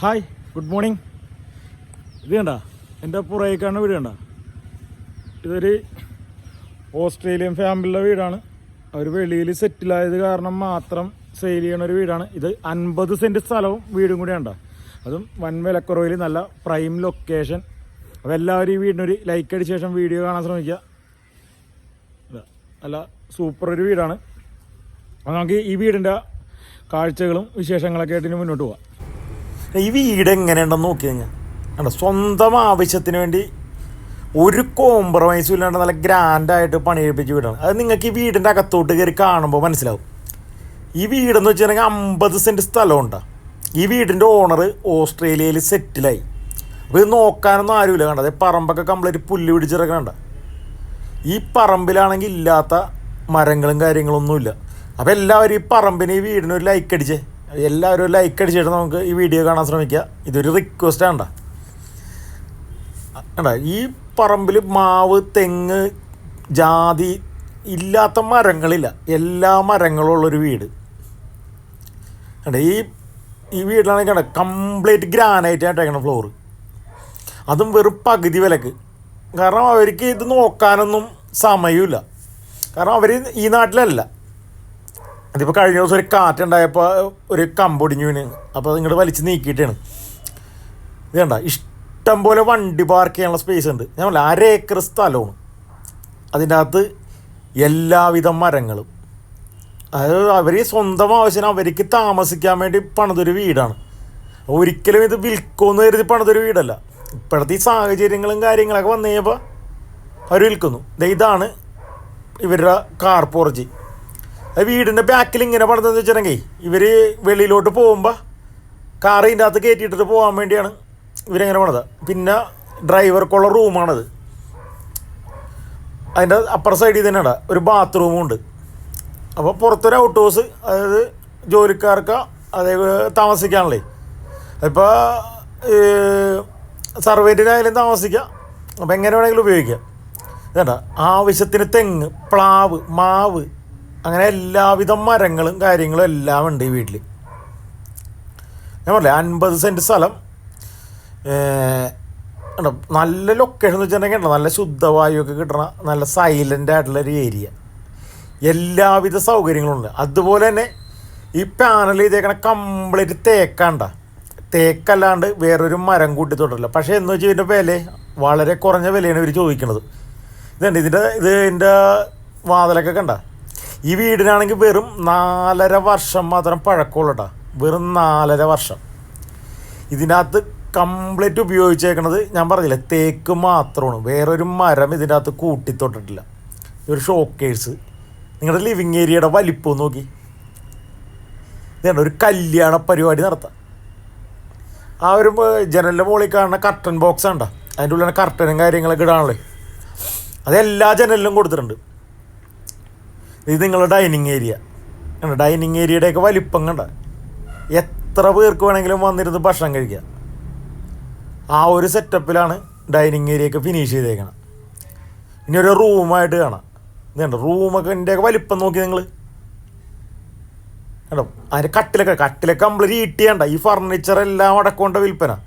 Hi good morning ഇത് കണ്ട? എന്റെ പുറകേക്കാണ് വീട് കണ്ട? ഇതൊരു ഓസ്ട്രേലിയൻ ഫാമിലിയുടെ വീടാണ്. അവർ വെളിയിൽ സെറ്റിലായത് കാരണം മാത്രം സെയിൽ ചെയ്യണ ഒരു വീടാണ്. ഇത് അൻപത് സെന്റ് സ്ഥലവും വീടും കൂടി കണ്ട. അതും വൻ വിലക്കുറവിൽ നല്ല പ്രൈം ലൊക്കേഷൻ അപ്പോൾ എല്ലാവരും ഈ വീടിനൊരു ലൈക്ക് അടിച്ച ശേഷം വീഡിയോ കാണാൻ ശ്രമിക്കുക. നല്ല സൂപ്പർ ഒരു വീടാണ്. അപ്പോൾ നമുക്ക് ഈ വീടിന്റെ കാഴ്ചകളും വിശേഷങ്ങളൊക്കെ ആയിട്ട് ഇനി മുന്നോട്ട് പോവാം. ഈ വീട് എങ്ങനെയുണ്ടെന്ന് നോക്കി കഴിഞ്ഞാൽ കണ്ടോ സ്വന്തം ആവശ്യത്തിന് വേണ്ടി ഒരു കോംപ്രമൈസും ഇല്ലാണ്ട് നല്ല ഗ്രാൻഡായിട്ട് പണിയെടുപ്പിച്ച് വീടാണ്. അത് നിങ്ങൾക്ക് ഈ വീടിന്റെ അകത്തോട്ട് കയറി കാണുമ്പോൾ മനസ്സിലാവും. ഈ വീടെന്ന് വെച്ചിട്ടുണ്ടെങ്കിൽ അമ്പത് സെന്റ് സ്ഥലമുണ്ടാണ് ഈ വീടിന്റെ ഓണർ ഓസ്ട്രേലിയയിൽ സെറ്റിലായി അപ്പോൾ ഇത് നോക്കാനൊന്നും ആരുമില്ല. കണ്ടത് പറമ്പൊക്കെ കംപ്ലീറ്റ് പുല്ല് പിടിച്ചിറക്കണ്ട ഈ പറമ്പിലാണെങ്കിൽ ഇല്ലാത്ത മരങ്ങളും കാര്യങ്ങളൊന്നുമില്ല. അപ്പോൾ എല്ലാവരും ഈ പറമ്പിന് ഈ വീടിനൊരു ലൈക്ക് അടിച്ചേ. എല്ലാവരും ലൈക്ക് അടിച്ചിട്ട് നമുക്ക് ഈ വീഡിയോ കാണാൻ ശ്രമിക്കുക ഇതൊരു റിക്വസ്റ്റ് ആണ്ട കണ്ട ഈ പറമ്പിൽ മാവ് തെങ്ങ് ജാതി ഇല്ലാത്ത മരങ്ങളില്ല. എല്ലാ മരങ്ങളും ഉള്ളൊരു വീട്. കണ്ട ഈ ഈ വീട്ടിലാണെങ്കിൽ കണ്ട കംപ്ലീറ്റ് ഗ്രാനൈറ്റ് ആയിട്ടേക്കണം ഫ്ലോറ് അതും വെറും പകുതി വിലക്ക്. കാരണം അവർക്ക് ഇത് നോക്കാനൊന്നും സമയമില്ല കാരണം അവർ ഈ നാട്ടിലല്ല. അതിപ്പോൾ കഴിഞ്ഞ ദിവസം ഒരു കാറ്റുണ്ടായപ്പോൾ ഒരു കമ്പൊടിഞ്ഞു വീണ്. അപ്പോൾ ഇങ്ങോട്ട് വലിച്ച് നീക്കിയിട്ടാണ്. ഇത് കണ്ട? ഇഷ്ടം പോലെ വണ്ടി പാർക്ക് ചെയ്യാനുള്ള സ്പേസ് ഉണ്ട്. ഞാൻ അര ഏക്കർ സ്ഥലമാണ്. അതിന്റെ അകത്ത് എല്ലാവിധ മരങ്ങളും. അതായത് അവർ സ്വന്തം ആവശ്യത്തിന് അവർക്ക് താമസിക്കാൻ വേണ്ടി പണിതൊരു വീടാണ്. ഒരിക്കലും ഇത് വിൽക്കുമെന്ന് കരുതി പണിതൊരു വീടല്ല. ഇപ്പോഴത്തെ ഈ സാഹചര്യങ്ങളും കാര്യങ്ങളൊക്കെ വന്നു കഴിഞ്ഞപ്പോൾ അവർ വിൽക്കുന്നു ഇതാണ് ഇവരുടെ കാർ അത് വീടിന്റെ ബാക്കിൽ ഇങ്ങനെ പണിതെന്ന് വെച്ചിട്ടുണ്ടെങ്കിൽ ഇവർ വെളിയിലോട്ട് പോകുമ്പോൾ കാർ ഇതിന്റെ അകത്ത് കയറ്റിയിട്ടിട്ട് പോകാൻ വേണ്ടിയാണ് ഇവരെങ്ങനെ പണിത്. പിന്നെ ഡ്രൈവർക്കുള്ള റൂമാണത് അതിന്റെ അപ്പർ സൈഡിൽ തന്നെയാണ്. ഒരു ബാത്റൂമും ഉണ്ട്. അപ്പോൾ പുറത്തൊരു ഔട്ട് ഹൗസ് അതായത് ജോലിക്കാർക്ക് അതായത് താമസിക്കാനുള്ളേ ഇപ്പോൾ സർവേറ്റിനായാലും താമസിക്കാം. അപ്പോൾ എങ്ങനെ വേണമെങ്കിലും ഉപയോഗിക്കാം. ഇതേണ്ട ആവശ്യത്തിന് തെങ്ങ് പ്ലാവ് മാവ് അങ്ങനെ എല്ലാവിധ മരങ്ങളും കാര്യങ്ങളും എല്ലാം ഉണ്ട് ഈ വീട്ടിൽ ഞാൻ പറഞ്ഞില്ലേ അൻപത് സെന്റ് സ്ഥലം. നല്ല ലൊക്കേഷൻ എന്ന് വെച്ചിട്ടുണ്ടെങ്കിൽ നല്ല ശുദ്ധവായുവൊക്കെ കിട്ടണ നല്ല സൈലന്റ് ആയിട്ടുള്ള ഒരു ഏരിയ എല്ലാവിധ സൗകര്യങ്ങളും ഉണ്ട്. അതുപോലെ തന്നെ ഈ പാനൽ ചെയ്തേക്കണ കംപ്ലീറ്റ് തേക്കാണ്ട. തേക്കല്ലാണ്ട് വേറൊരു മരം കൂട്ടി തൊട്ടില്ല പക്ഷേ എന്ന് വെച്ചാൽ ഇതിന്റെ വില വളരെ കുറഞ്ഞ വിലയാണ് ഇവർ ചോദിക്കുന്നത് ഇതുണ്ട് ഇതിന്റെ ഇത് ഇതിന്റെ വാതിലൊക്കെ കണ്ട? ഈ വീടിനാണെങ്കിൽ വെറും നാലര വർഷം മാത്രം പഴക്കമുള്ളൂ വെറും നാലര വർഷം. ഇതിനകത്ത് കംപ്ലീറ്റ് ഉപയോഗിച്ചേക്കണത് ഞാൻ പറഞ്ഞില്ലേ തേക്ക് മാത്രമാണ്. വേറൊരു മരം ഇതിന്റെ അകത്ത് കൂട്ടിത്തൊട്ടിട്ടില്ല. ഒരു ഷോക്കേഴ്സ്. നിങ്ങളുടെ ലിവിങ് ഏരിയയുടെ വലിപ്പം നോക്കി. ഇതാണ് ഒരു കല്യാണ പരിപാടി നടത്താം. ആ ഒരു ജനലിന്റെ മുകളിൽ കാണുന്ന കർട്ടൻ ബോക്സ് ഉണ്ടോ അതിന്റെ ഉള്ളിലാണ് കർട്ടനും കാര്യങ്ങളൊക്കെ ഇടാനുള്ളത് അത് എല്ലാ ജനലിലും കൊടുത്തിട്ടുണ്ട്. ഇത് നിങ്ങളുടെ ഡൈനിങ് ഏരിയ ഡൈനിങ് ഏരിയയുടെയൊക്കെ വലിപ്പം കണ്ട? എത്ര പേർക്ക് വേണമെങ്കിലും വന്നിരുന്ന് ഭക്ഷണം കഴിക്കാം. ആ ഒരു സെറ്റപ്പിലാണ് ഡൈനിങ് ഏരിയയൊക്കെ ഫിനിഷ് ചെയ്തേക്കണം. ഇനി ഒരു റൂമായിട്ട് കാണാം. ഇതുണ്ട്. റൂമൊക്കെ ഇതിന്റെയൊക്കെ വലിപ്പം നോക്കി നിങ്ങൾ കേട്ടോ അതിന്റെ കട്ടിലൊക്കെ കട്ടിലൊക്കെ കംപ്ലീറ്റ് ഹീറ്റ് ചെയ്യണ്ട. ഈ ഫർണിച്ചർ എല്ലാം അടക്കൊണ്ട് വിൽപ്പന?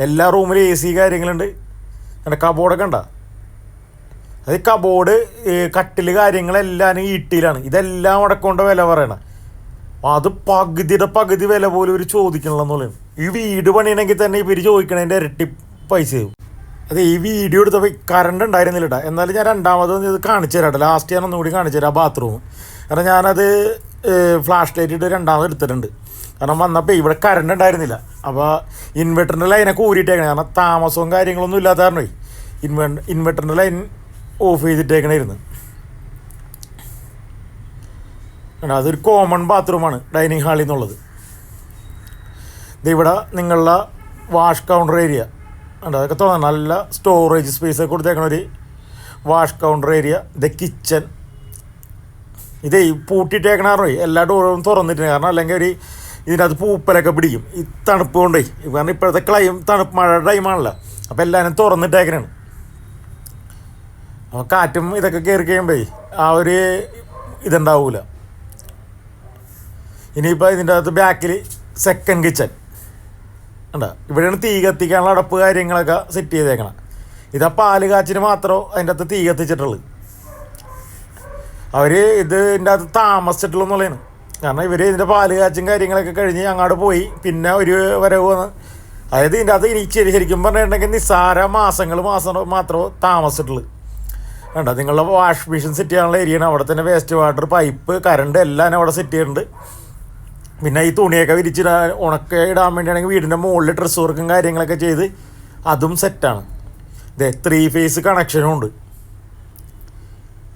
എല്ലാ റൂമിലും എ സി കാര്യങ്ങളുണ്ട്. എന്റെ കബോർഡൊക്കെ ഉണ്ടോ? അത് കബോർഡ് കട്ടിൽ കാര്യങ്ങളെല്ലാം ഈട്ടിയിലാണ്. ഇതെല്ലാം അടക്കൊണ്ട് വില പറയണം. അത് പകുതിയുടെ പകുതി വില പോലും ഇവർ ചോദിക്കണമെന്നുള്ളത് ഈ വീട് പണിയണമെങ്കിൽ തന്നെ ഇവർ ചോദിക്കണതിന്റെ ഇരട്ടി പൈസ ആവും അതെ ഈ വീഡിയോ എടുത്തപ്പോൾ കറണ്ട് ഉണ്ടായിരുന്നില്ല കേട്ടോ എന്നാലും ഞാൻ രണ്ടാമത് ഇത് കാണിച്ചു തരാം ലാസ്റ്റ് ഞാൻ ഒന്നുകൂടി കാണിച്ചു തരാം ബാത്റൂം കാരണം ഞാനത് ഫ്ലാഷ് ലൈറ്റ് ഇട്ട് രണ്ടാമത് എടുത്തിട്ടുണ്ട്. കാരണം വന്നപ്പോൾ ഇവിടെ കറണ്ട് ഉണ്ടായിരുന്നില്ല. അപ്പോൾ ഇൻവെർട്ടറിന്റെ ലൈനൊക്കെ ഊരിയിട്ടേക്കണേ. കാരണം താമസവും കാര്യങ്ങളൊന്നും ഇല്ലാത്ത കാരണമേ ഇൻവെ ഇൻവെർട്ടറിന്റെ ലൈൻ ഓഫ് ചെയ്തിട്ടേക്കണായിരുന്നു. അതൊരു കോമൺ ബാത്റൂമാണ് ഡൈനിങ് ഹാളിൽ നിന്നുള്ളത് ഇതിവിടെ നിങ്ങളുടെ വാഷ് കൗണ്ടർ ഏരിയ ഉണ്ട് അതൊക്കെ തോന്നാം നല്ല സ്റ്റോറേജ് സ്പേസ് ഒക്കെ കൊടുത്തേക്കണ ഒരു wash counter area the kitchen ഇതേ പൂട്ടിയിട്ടേക്കണ കാരണം എല്ലാ ഡോറും തുറന്നിട്ടുണ്ട് കാരണം അല്ലെങ്കിൽ ഒരു ഇതിനകത്ത് പൂപ്പലൊക്കെ പിടിക്കും. ഈ തണുപ്പ് കൊണ്ടേ കാരണം ഇപ്പോഴത്തെ ക്ലൈം തണുപ്പ് മഴ ടൈമാണല്ലോ അപ്പോൾ എല്ലാവരും തുറന്നിട്ടേക്കണാണ്. കാറ്റും ഇതൊക്കെ കയറി കഴിയുമ്പോൾ ആ ഒരു ഇതുണ്ടാവൂല. ഇനിയിപ്പോൾ ഇതിന്റെ അകത്ത് ബാക്കിൽ സെക്കൻഡ് കിച്ചൺ ഉണ്ട് ഇവിടെയാണ് തീ കത്തിക്കാനുള്ള അടപ്പ് കാര്യങ്ങളൊക്കെ സെറ്റ് ചെയ്തേക്കണം. ഇതാ പാൽ കാച്ചിന് മാത്രമേ അതിന്റെ അകത്ത് തീ കത്തിച്ചിട്ടുള്ളൂ. അവർ ഇത് ഇതിന്റെ അകത്ത് താമസിച്ചിട്ടുള്ളൂ കാരണം ഇവർ ഇതിന്റെ പാൽ കാച്ചും കാര്യങ്ങളൊക്കെ കഴിഞ്ഞ് അങ്ങോട്ട് പോയി പിന്നെ ഒരു വരവ് വന്ന്. അതായത് ഇതിന്റെ അകത്ത് ഇനി ശരി ശരിക്കും പറഞ്ഞിട്ടുണ്ടെങ്കിൽ നിസ്സാര മാസങ്ങൾ മാസം മാത്രമേ താമസിച്ചിട്ടുള്ളൂ. വേണ്ട നിങ്ങളുടെ വാഷ് മെഷീൻ സെറ്റ് ചെയ്യാനുള്ള ഏരിയയാണ് അവിടെ തന്നെ വേസ്റ്റ് വാട്ടർ പൈപ്പ് കറണ്ട് എല്ലാം അവിടെ സെറ്റ് ചെയ്യുന്നുണ്ട് പിന്നെ ഈ തുണിയൊക്കെ വിരിച്ചിടാൻ ഉണക്ക ഇടാൻ വേണ്ടിയാണെങ്കിൽ വീടിന്റെ മുകളിൽ ഡ്രസ്സ് വർക്കും കാര്യങ്ങളൊക്കെ ചെയ്ത് അതും സെറ്റാണ് ഇതേ ത്രീ ഫേസ് കണക്ഷനും ഉണ്ട്.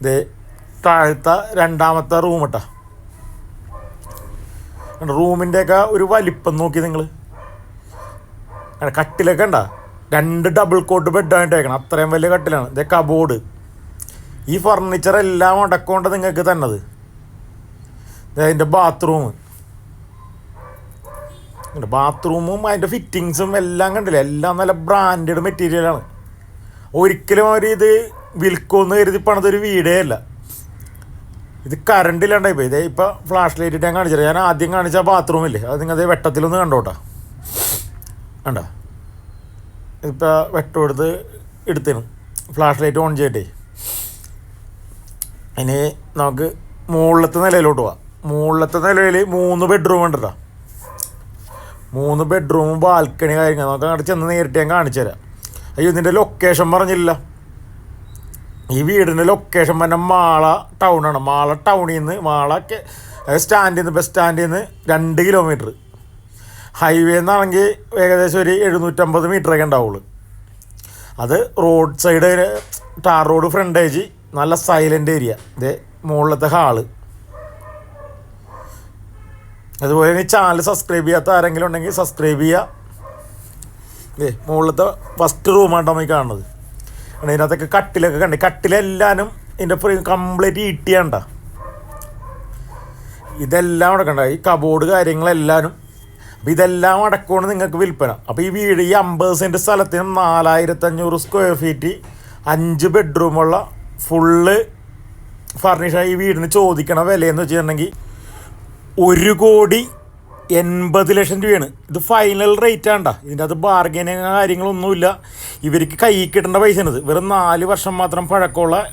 ഇതേ താഴത്തെ രണ്ടാമത്തെ റൂം ഇട്ടാ റൂമിന്റെയൊക്കെ ഒരു വലിപ്പം നോക്കി നിങ്ങൾ കട്ടിലൊക്കെ ഉണ്ടാ രണ്ട് ഡബിൾ കോട്ട് ബെഡാണ് ഇട്ടേക്കണം അത്രയും വലിയ കട്ടിലാണ്. ഇതേ കബോർഡ് ഈ ഫർണിച്ചർ എല്ലാം അടക്കൊണ്ട് നിങ്ങൾക്ക് തന്നത്. അതിന്റെ ബാത്റൂം ബാത്റൂമും അതിന്റെ ഫിറ്റിങ്സും എല്ലാം കണ്ടില്ലേ? എല്ലാം നല്ല ബ്രാൻഡഡ് മെറ്റീരിയലാണ് ഒരിക്കലും അവർ ഇത് വിൽക്കുമെന്ന് കരുതി പണിതൊരു വീടേ അല്ല. ഇത് കറണ്ട് ഇല്ലാണ്ടായി പോയി ഇതേ ഇപ്പോൾ ഫ്ലാഷ് ലൈറ്റ് ഞാൻ കാണിച്ചത് ഞാൻ ആദ്യം കാണിച്ച ബാത്റൂമില്ലേ അത് നിങ്ങൾ വെട്ടത്തിലൊന്ന് കണ്ടോട്ടാ. കണ്ട? ഇപ്പോൾ വെട്ടം എടുത്ത് എടുത്തിരുന്നു ഫ്ലാഷ് ലൈറ്റ് ഓൺ ചെയ്യട്ടെ ഇനി നമുക്ക് മുകളിലത്തെ നിലയിലോട്ട് പോവാം. മുകളിലത്തെ നിലയിൽ മൂന്ന് ബെഡ്റൂം ഉണ്ട് കേട്ടോ മൂന്ന് ബെഡ്റൂമും ബാൽക്കണി കാര്യങ്ങൾ നമുക്ക് അങ്ങോട്ട് ചെന്ന് നേരിട്ട് ഞാൻ കാണിച്ചു തരാം. അയ്യോ ഇതിന്റെ ലൊക്കേഷൻ പറഞ്ഞില്ല. ഈ വീടിന്റെ ലൊക്കേഷൻ പറഞ്ഞ മാള ആണ്. മാള ടൗണിൽ നിന്ന് മാള സ്റ്റാൻഡിൽ നിന്ന് ബസ് സ്റ്റാൻഡിൽ നിന്ന് രണ്ട് കിലോമീറ്റർ ഹൈവേ എന്നാണെങ്കിൽ ഏകദേശം ഒരു എഴുന്നൂറ്റമ്പത് മീറ്ററൊക്കെ ഉണ്ടാവുള്ളൂ. അത് road side tar road frontage നല്ല സൈലന്റ് ഏരിയ ഇതേ മുകളിലത്തെ ഹാൾ അതുപോലെ ഈ ചാനൽ സബ്സ്ക്രൈബ് ചെയ്യാത്ത ആരെങ്കിലും ഉണ്ടെങ്കിൽ സബ്സ്ക്രൈബ് ചെയ്യുക ഏ മുകളിലത്തെ ഫസ്റ്റ് റൂമാണ് നമ്മൾ കാണുന്നത്. ഇതിനകത്തൊക്കെ കട്ടിലൊക്കെ കണ്ട് കട്ടിലെല്ലാനും ഇതിന്റെ കംപ്ലീറ്റ് ഈട്ടിയാണ്ട ഇതെല്ലാം അടക്കണ്ട ഈ കബോർഡ് കാര്യങ്ങളെല്ലാനും. അപ്പോൾ ഇതെല്ലാം അടക്കമാണ് നിങ്ങൾക്ക് വിൽപ്പന. അപ്പോൾ ഈ വീട് ഈ അമ്പത് സെന്റ് സ്ഥലത്തിന് നാലായിരത്തഞ്ഞൂറ് സ്ക്വയർ ഫീറ്റ് അഞ്ച് ബെഡ്റൂമുള്ള ഫുള്ള് ഫർണിഷ് ഈ വീടിന് ചോദിക്കണ വിലയെന്ന് വെച്ചിട്ടുണ്ടെങ്കിൽ ഒരു കോടി എൺപത് ലക്ഷം രൂപയാണ്. ഇത് ഫൈനൽ റേറ്റ് ആണ്ടാ. ഇതിന്റെ അത് ബാർഗനിങ് കാര്യങ്ങളൊന്നുമില്ല. ഇവർക്ക് കൈ കിട്ടേണ്ട പൈസയാണിത്. വെറും നാല് വർഷം മാത്രം പഴക്കമുള്ള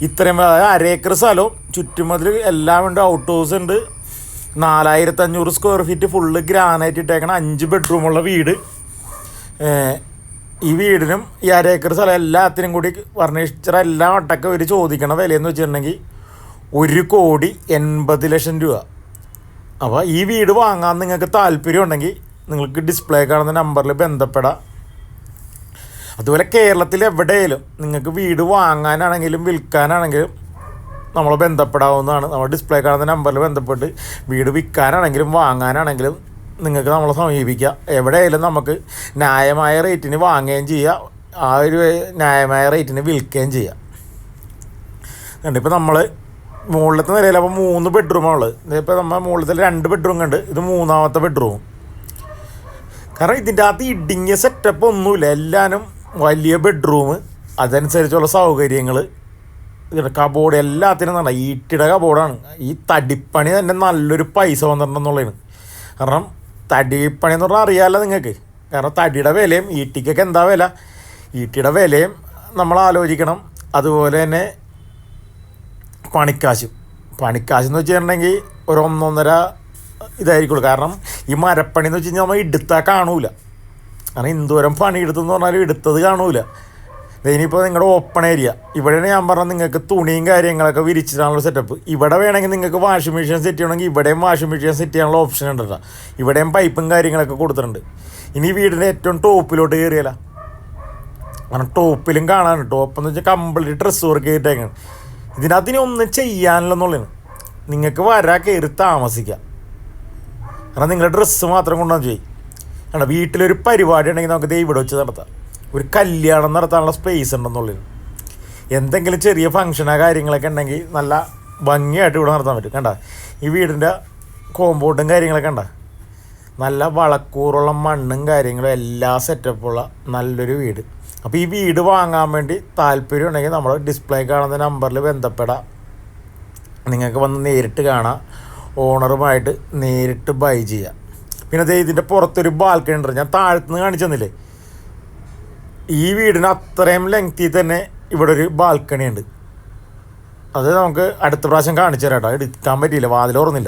ഇത്രയും അരേക്കർ സ്ഥലവും ചുറ്റുമതിൽ എല്ലാം ഉണ്ട്. ഔട്ട് ഹൗസ് ഉണ്ട്. നാലായിരത്തി അഞ്ഞൂറ് സ്ക്വയർ ഫീറ്റ് ഫുള്ള് ഗ്രാനൈറ്റ് ഇട്ടേക്കണ അഞ്ച് ബെഡ്റൂമുള്ള വീട്. ഈ വീടിനും ഈ അരേക്കർ സ്ഥലം എല്ലാത്തിനും കൂടി ഫർണിച്ചർ എല്ലാം ഒട്ടൊക്കെ ഒരു ചോദിക്കണ വിലയെന്ന് വെച്ചിട്ടുണ്ടെങ്കിൽ ഒരു കോടി എൺപത് ലക്ഷം രൂപ. അപ്പോൾ ഈ വീട് വാങ്ങാൻ നിങ്ങൾക്ക് താല്പര്യം ഉണ്ടെങ്കിൽ നിങ്ങൾക്ക് ഡിസ്പ്ലേ കാണുന്ന നമ്പറിൽ ബന്ധപ്പെടാം. അതുപോലെ കേരളത്തിൽ എവിടെയെങ്കിലും നിങ്ങൾക്ക് വീട് വാങ്ങാനാണെങ്കിലും വിൽക്കാനാണെങ്കിലും നമ്മളെ ബന്ധപ്പെടാവുന്നതാണ്. നമ്മൾ ഡിസ്പ്ലേ കാണുന്ന നമ്പറിൽ ബന്ധപ്പെട്ട് വീട് വിൽക്കാനാണെങ്കിലും വാങ്ങാനാണെങ്കിലും നിങ്ങൾക്ക് നമ്മളെ സമീപിക്കാം. എവിടെയായാലും നമുക്ക് ന്യായമായ റേറ്റിന് വാങ്ങുകയും ചെയ്യാം. ആ ഒരു ന്യായമായ റേറ്റിന് വിൽക്കുകയും ചെയ്യാം. കണ്ടിപ്പോൾ നമ്മൾ മുകളിലത്തെ നിലയിൽ അപ്പോൾ മൂന്ന് ബെഡ്റൂമാണ് ഉള്ളത്. നമ്മൾ മുകളിലത്തെ രണ്ട് ബെഡ്റൂം കണ്ട്. ഇത് മൂന്നാമത്തെ ബെഡ്റൂം കാരണം ഇതിന്റെ അകത്ത് ഇടുങ്ങിയ സെറ്റപ്പ് ഒന്നുമില്ല. എല്ലാനും വലിയ ബെഡ്റൂം അതനുസരിച്ചുള്ള സൗകര്യങ്ങൾ കബോർഡ് എല്ലാത്തിനും നല്ല ഈട്ടിയുടെ കബോർഡാണ് ഈ തടിപ്പണി തന്നെ നല്ലൊരു പൈസ വന്നിട്ടുണ്ടെന്നുള്ളതാണ്. കാരണം തടിപ്പണി എന്ന് പറഞ്ഞാൽ അറിയാമല്ലോ നിങ്ങൾക്ക്. കാരണം തടിയുടെ വിലയും ഈട്ടിക്കൊക്കെ എന്താ വില? ഈട്ടിയുടെ വിലയും നമ്മൾ ആലോചിക്കണം. അതുപോലെ തന്നെ പണിക്കാശും. പണിക്കാശ് എന്ന് വെച്ചിട്ടുണ്ടെങ്കിൽ ഒരു ഒന്നൊന്നര ഇതായിരിക്കുള്ളൂ. കാരണം ഈ മരപ്പണി എന്ന് വെച്ച് കഴിഞ്ഞാൽ നമ്മൾ എടുത്താൽ കാണൂല. കാരണം എന്തോരം പണി എടുത്തെന്ന് പറഞ്ഞാൽ എടുത്തത് കാണൂല. ഇനിയിപ്പോൾ നിങ്ങളുടെ ഓപ്പൺ ഏരിയ ഇവിടെയാണ് ഞാൻ പറഞ്ഞത് നിങ്ങൾക്ക് തുണിയും കാര്യങ്ങളൊക്കെ വിരിച്ചിട്ടാണുള്ള സെറ്റപ്പ് ഇവിടെ വേണമെങ്കിൽ നിങ്ങൾക്ക് വാഷിംഗ് മെഷീൻ സെറ്റ് ചെയ്യണമെങ്കിൽ ഇവിടെയും വാഷിംഗ് മെഷീൻ സെറ്റ് ചെയ്യാനുള്ള ഓപ്ഷൻ ഉണ്ട് കേട്ടോ ഇവിടെയും പൈപ്പും കാര്യങ്ങളൊക്കെ കൊടുത്തിട്ടുണ്ട്. ഇനി വീടിന്റെ ഏറ്റവും ടോപ്പിലോട്ട് കയറിയല്ല കാരണം ടോപ്പിലും കാണാൻ ടോപ്പ് എന്ന് വെച്ചാൽ കംപ്ലീറ്റ് ഡ്രസ്സ് വർക്ക് ചെയ്തിട്ടേക്കാണ്. ഇതിനകത്ത് ഇനി ഒന്നും ചെയ്യാനില്ലെന്നുള്ളതാണ്. നിങ്ങൾക്ക് വരാ കയറി താമസിക്കാം. കാരണം നിങ്ങളുടെ ഡ്രസ്സ് മാത്രം കൊണ്ടുവന്ന് ചെയ്യും. കാരണം വീട്ടിലൊരു പരിപാടി ഉണ്ടെങ്കിൽ നമുക്ക് ഇവിടെ വെച്ച് നടത്താം. ഒരു കല്യാണം നടത്താനുള്ള സ്പേസ് ഉണ്ടെന്നുള്ളത് എന്തെങ്കിലും ചെറിയ ഫങ്ഷനോ കാര്യങ്ങളൊക്കെ ഉണ്ടെങ്കിൽ നല്ല ഭംഗിയായിട്ട് ഇവിടെ നടത്താൻ പറ്റും. കണ്ട? ഈ വീടിന്റെ കോമ്പൗണ്ടും കാര്യങ്ങളൊക്കെ കണ്ട? നല്ല വളക്കൂറുള്ള മണ്ണും കാര്യങ്ങളും എല്ലാ സെറ്റപ്പുള്ള നല്ലൊരു വീട്. അപ്പോൾ ഈ വീട് വാങ്ങാൻ വേണ്ടി താല്പര്യം ഉണ്ടെങ്കിൽ നമ്മൾ ഡിസ്പ്ലേ കാണുന്ന നമ്പറിൽ ബന്ധപ്പെടാം. നിങ്ങൾക്ക് വന്ന് നേരിട്ട് കാണാം. ഓണറുമായിട്ട് നേരിട്ട് ബൈ ചെയ്യാം. പിന്നെ ഇതിന്റെ പുറത്തൊരു ബാൽക്കണി ഉണ്ട്. ഞാൻ താഴത്തുനിന്ന് കാണിച്ചു തന്നില്ലേ? ഈ വീടിന് അത്രയും ലെങ്തി തന്നെ ഇവിടെ ഒരു ബാൽക്കണി ഉണ്ട്. അത് നമുക്ക് അടുത്ത പ്രാവശ്യം കാണിച്ചു തരാം കേട്ടോ എടുക്കാൻ പറ്റിയില്ല. വാതിൽ ഓർന്നില്ല